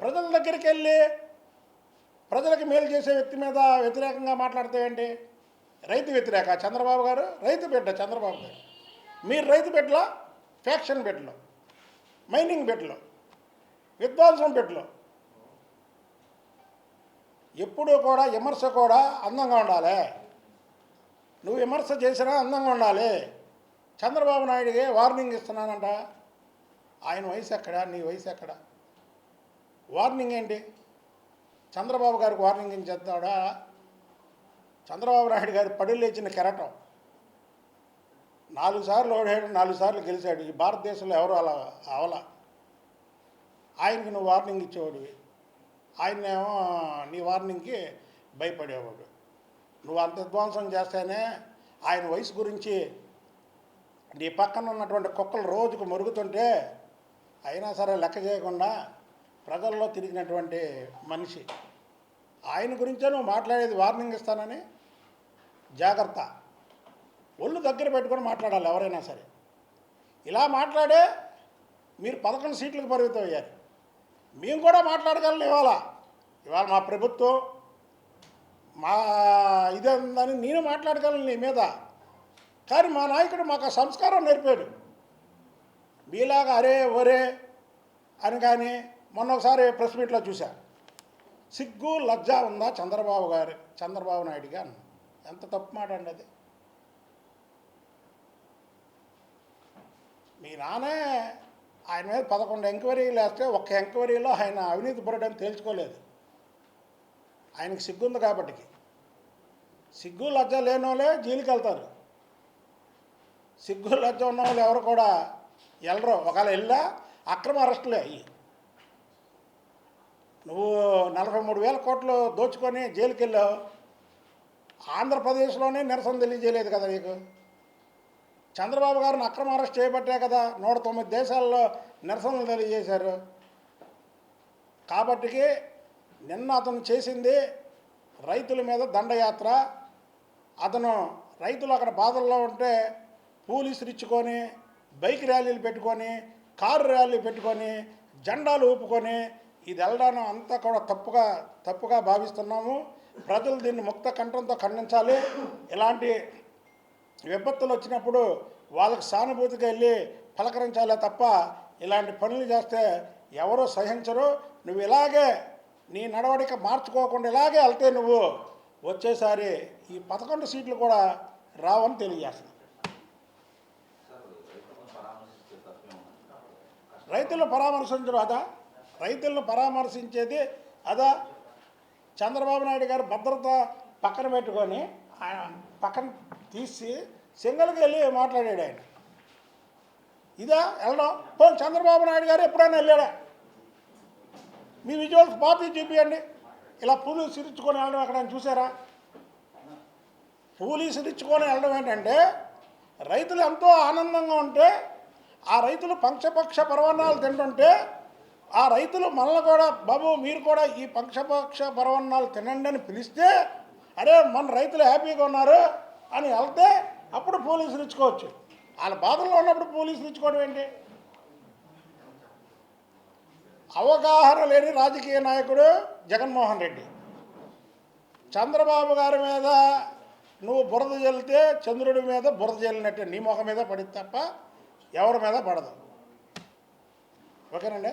ప్రజల దగ్గరికి వెళ్ళి ప్రజలకు మేలు చేసే వ్యక్తి మీద వ్యతిరేకంగా మాట్లాడితే రైతు వ్యతిరేక. చంద్రబాబు గారు రైతు బిడ్డ చంద్రబాబు గారు. మీరు రైతు బిడ్డలో ఫ్యాక్షన్ బిడ్డలో మైనింగ్ బిడ్డలో విధ్వంసం బిడ్డలో ఎప్పుడూ కూడా విమర్శ కూడా అందంగా ఉండాలి. నువ్వు విమర్శ చేసినా అందంగా ఉండాలి. చంద్రబాబు నాయుడికి వార్నింగ్ ఇస్తున్నానంట. ఆయన వయసు ఎక్కడ? నీ వయసు ఎక్కడ? వార్నింగ్ ఏంటి? చంద్రబాబు గారికి వార్నింగ్ ఏం చేస్తాడా? చంద్రబాబు నాయుడు గారి పడి లేచిన కెరటం. నాలుగు సార్లు ఓడాడు నాలుగు సార్లు గెలిచాడు. ఈ భారతదేశంలో ఎవరు అలా అవల? ఆయనకి నువ్వు వార్నింగ్ ఇచ్చేవాడివి. ఆయన్నేమో నీ వార్నింగ్కి భయపడేవాడు. నువ్వు అంత విధ్వంసం చేస్తేనే ఆయన వయసు గురించి నీ పక్కన ఉన్నటువంటి కుక్కలు రోజుకు మరుగుతుంటే అయినా సరే లెక్క చేయకుండా ప్రజల్లో తిరిగినటువంటి మనిషి. ఆయన గురించే నువ్వు మాట్లాడేది వార్నింగ్ ఇస్తానని జాగ్రత్త. ఒళ్ళు దగ్గర పెట్టుకొని మాట్లాడాలి ఎవరైనా సరే. ఇలా మాట్లాడే మీరు పదకొండు సీట్లకు పరిమితం అయ్యారు. మేము కూడా మాట్లాడగలను ఇవాళ. ఇవాళ మా ప్రభుత్వం మా ఇదేందని నేను మాట్లాడగలను నీ మీద. కానీ మా నాయకుడు మాకు ఆ సంస్కారం నేర్పాడు. మీలాగా అరే ఒరే అని కానీ మొన్న ఒకసారి ప్రెస్ మీట్లో చూశా. సిగ్గు లజ్జ ఉందా చంద్రబాబు గారు చంద్రబాబు నాయుడుగా అన్న. ఎంత తప్పు మాట అండి అది? మీ నాన్నే ఆయన మీద పదకొండు ఎంక్వైరీలు వేస్తే ఒక్క ఎంక్వైరీలో ఆయన అవినీతి పడడం తేల్చుకోలేదు. ఆయనకి సిగ్గుంది కాబట్టికి. సిగ్గు లజ్జ లేని వాళ్ళే జైలుకి వెళ్తారు సిగ్గు లజ్జ ఉన్న వాళ్ళు ఎవరు కూడా వెళ్ళరు ఒకవేళ వెళ్ళా అక్రమ అరెస్టులే అయ్యి. నువ్వు నలభై మూడు వేల కోట్లు దోచుకొని జైలుకి వెళ్ళావు ఆంధ్రప్రదేశ్లోనే నిరసన తెలియజేయలేదు కదా నీకు? చంద్రబాబు గారిని అక్రమ అరెస్ట్ చేయబట్టే కదా నూట తొమ్మిది దేశాల్లో నిరసనలు తెలియజేశారు. కాబట్టికి నిన్న అతను చేసింది రైతుల మీద దండయాత్ర. అతను రైతులు అక్కడ బాధల్లో ఉంటే పోలీసులు ఇచ్చుకొని బైక్ ర్యాలీలు పెట్టుకొని కారు ర్యాలీ పెట్టుకొని జెండాలు ఊపుకొని ఇది వెళ్ళడం అంతా కూడా తప్పుగా తప్పుగా భావిస్తున్నాము. ప్రజలు దీన్ని ముక్త కంఠంతో ఖండించాలి. ఇలాంటి విపత్తులు వచ్చినప్పుడు వాళ్ళకి సానుభూతిగా వెళ్ళి పలకరించాలే తప్ప ఇలాంటి పనులు చేస్తే ఎవరూ సహించరు. నువ్వు ఇలాగే నీ నడవడిక మార్చుకోకుండా ఇలాగే వెళ్తే నువ్వు వచ్చేసారి ఈ పదకొండు సీట్లు కూడా రావని తెలియజేస్తున్నాను రైతులను పరామర్శించరు అదా రైతులను పరామర్శించేది అదా చంద్రబాబు నాయుడు గారు భద్రత పక్కన పెట్టుకొని ఆయన పక్కన తీసి సింగల్కి వెళ్ళి మాట్లాడాడు ఆయన. ఇదా వెళ్ళడం? పోనీ చంద్రబాబు నాయుడు గారు ఎప్పుడైనా వెళ్ళాడా? మీ విజువల్స్ పాపి చూపించండి ఇలా పూలు సిరించుకొని వెళ్ళడం ఎక్కడైనా చూసారా? పూలు సిరుచుకొని వెళ్ళడం ఏంటంటే రైతులు ఎంతో ఆనందంగా ఉంటే ఆ రైతులు పంచపక్ష పర్వణాలు తింటుంటే ఆ రైతులు మనల్ని కూడా బాబు మీరు కూడా ఈ పక్షపక్ష పర్వణాలు తినండి అని పిలిస్తే అరే మన రైతులు హ్యాపీగా ఉన్నారు అని వెళ్తే అప్పుడు పోలీసులు ఇచ్చుకోవచ్చు. వాళ్ళ బాధల్లో ఉన్నప్పుడు పోలీసులు ఇచ్చుకోవడం ఏంటి? అవగాహన లేని రాజకీయ నాయకుడు జగన్మోహన్ రెడ్డి. చంద్రబాబు గారి మీద నువ్వు బురద చల్లితే చంద్రుడి మీద బురద చల్లినట్టే నీ మొహం మీద పడింది తప్ప ఎవరి మీద పడదు. ఓకేనండి?